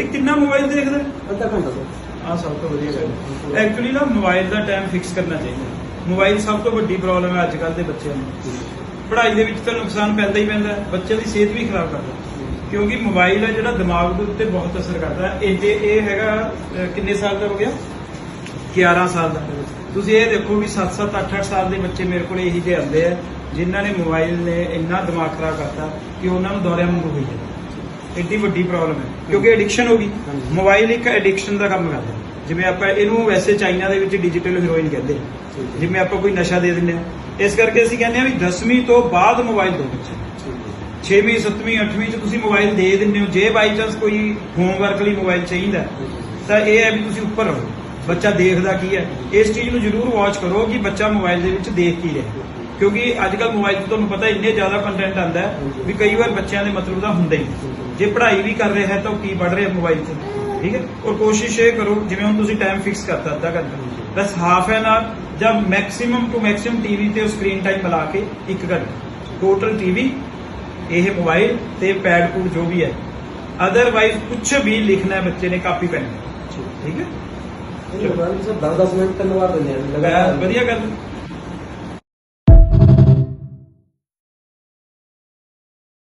ਇਹ ਕਿੰਨਾ ਮੋਬਾਈਲ ਦੇਖਦਾ? ਅੱਧਾ ਘੰਟਾ ਸਰ। ਆ ਸਭ ਤੋਂ ਵਧੀਆ ਗੱਲ ਐਕਚੁਅਲੀ ਨਾ ਮੋਬਾਈਲ ਦਾ ਟਾਈਮ ਫਿਕਸ ਕਰਨਾ ਚਾਹੀਦਾ। ਮੋਬਾਈਲ ਸਭ ਤੋਂ ਵੱਡੀ ਪ੍ਰੋਬਲਮ ਹੈ ਅੱਜ ਕੱਲ੍ਹ ਦੇ ਬੱਚਿਆਂ ਨੂੰ। ਪੜ੍ਹਾਈ ਦੇ ਵਿੱਚ ਤਾਂ ਨੁਕਸਾਨ ਪੈਂਦਾ ਹੀ ਪੈਂਦਾ ਹੈ। ਬੱਚੇ ਦੀ ਸਿਹਤ ਵੀ ਖਰਾਬ ਕਰਦਾ ਕਿਉਂਕਿ ਮੋਬਾਈਲ ਹੈ ਜਿਹੜਾ ਦਿਮਾਗ ਦੇ ਉੱਤੇ ਬਹੁਤ ਅਸਰ ਕਰਦਾ ਇਹ ਜੇ ਇਹ ਹੈਗਾ ਕਿੰਨੇ ਸਾਲ ਦਾ ਹੋ ਗਿਆ? 11 ਸਾਲ ਦਾ। ਤੁਸੀਂ ਇਹ ਦੇਖੋ ਵੀ 7-7 8-8 ਸਾਲ ਦੇ ਬੱਚੇ ਮੇਰੇ ਕੋਲ ਇਹੀ ਜਿਹੇ ਆਉਂਦੇ ਆ ਜਿਨ੍ਹਾਂ ਨੇ ਮੋਬਾਈਲ ਨੇ ਇੰਨਾ ਦਿਮਾਗ ਖਰਾਬ ਕਰਤਾ ਕਿ ਉਹਨਾਂ ਨੂੰ ਦੌਰਿਆਂ ਵਾਂਗੂ ਹੋਈ ਹੈ ਇੱਡੀ ਵੱਡੀ ਪ੍ਰੋਬਲਮ ਹੈ ਕਿਉਂਕਿ ਐਡਿਕਸ਼ਨ ਹੋ ਗਈ। ਮੋਬਾਈਲ ਇੱਕ ਐਡਿਕਸ਼ਨ ਦਾ ਕੰਮ ਕਰਦਾ। ਜਿਵੇਂ ਆਪਾਂ ਇਹਨੂੰ ਵੈਸੇ ਚਾਈਨਾ ਦੇ ਵਿੱਚ ਡਿਜੀਟਲ ਹੀਰੋਇਨ ਕਹਿੰਦੇ ਆ। ਜਿਵੇਂ ਆਪਾਂ ਕੋਈ ਨਸ਼ਾ ਦੇ ਦਿੰਦੇ ਆ। ਇਸ ਕਰਕੇ ਅਸੀਂ ਕਹਿੰਦੇ ਆ ਵੀ 10ਵੀਂ ਤੋਂ ਬਾਅਦ ਮੋਬਾਈਲ ਦਿਓ ਬੱਚੇ। ਨੂੰ। 6ਵੀਂ 7ਵੀਂ 8ਵੀਂ ਚ ਤੁਸੀਂ ਮੋਬਾਈਲ ਦੇ ਦਿੰਦੇ ਹੋ। ਜੇ ਬਾਈ ਚਾਂਸ ਕੋਈ ਹੋਮਵਰਕ ਲਈ ਮੋਬਾਈਲ ਚਾਹੀਦਾ ਤਾਂ ਇਹ ਹੈ ਵੀ ਤੁਸੀਂ ਉੱਪਰ ਰਹੋ। ਬੱਚਾ ਦੇਖਦਾ ਕੀ ਹੈ। ਇਸ ਚੀਜ਼ ਨੂੰ ਜ਼ਰੂਰ ਵਾਚ ਕਰੋ ਕਿ ਬੱਚਾ ਮੋਬਾਈਲ ਦੇ ਵਿੱਚ ਦੇਖ ਕੀ ਰਿਹਾ। ਕਿਉਂਕਿ ਅੱਜ ਕੱਲ ਮੋਬਾਈਲ 'ਤੇ ਤੁਹਾਨੂੰ ਪਤਾ ਇੰਨੇ ਜ਼ਿਆਦਾ ਕੰਟੈਂਟ ਆਉਂਦਾ ਵੀ ਕਈ ਵਾਰ ਬੱਚਿਆਂ ਦੇ ਮਤਲਬ ਦਾ ਹੁੰਦਾ ਹੀ ਨਹੀਂ। ਜੇ ਪੜ੍ਹਾਈ ਵੀ ਕਰ ਰਿਹਾ ਹੈ ਤਾਂ ਕੀ ਪੜ੍ਹ ਰਿਹਾ ਮੋਬਾਈਲ 'ਤੇ ਠੀਕ ਹੈ? ਔਰ ਕੋਸ਼ਿਸ਼ ਇਹ ਕਰੋ ਜਿਵੇਂ ਹੁਣ ਤੁਸੀਂ ਟਾਈਮ ਫਿਕਸ ਕਰਤਾ ਅੱਧਾ ਘੰਟਾ। ਬਸ ਹਾਫ ਐਨ ਆਰ ਜਾਂ ਮੈਕਸਿਮਮ ਟੂ ਮੈਕਸਿਮਮ ਟੀਵੀ ਤੇ ਸਕਰੀਨ ਟਾਈਮ ਮਿਲਾ ਕੇ 1 ਘੰਟਾ। ਟੋਟਲ ਟੀਵੀ ਇਹ ਮੋਬਾਈਲ ਤੇ ਪੈਡ ਪੂਡ ਜੋ ਵੀ ਹੈ। ਅਦਰਵਾਈਜ਼ ਕੁਝ ਵੀ ਲਿਖਣਾ ਹੈ ਬੱਚੇ ਨੇ ਕਾਪੀ ਪੈਨ ਠੀਕ ਹੈ? ਇਹ ਮੋਬਾਈਲ ਸਰ 10-10 ਮਿੰਟ ਤਿੰਨ ਵਾਰ ਦਿੰਦੇ ਆ। ਵਧੀਆ ਗੱਲ।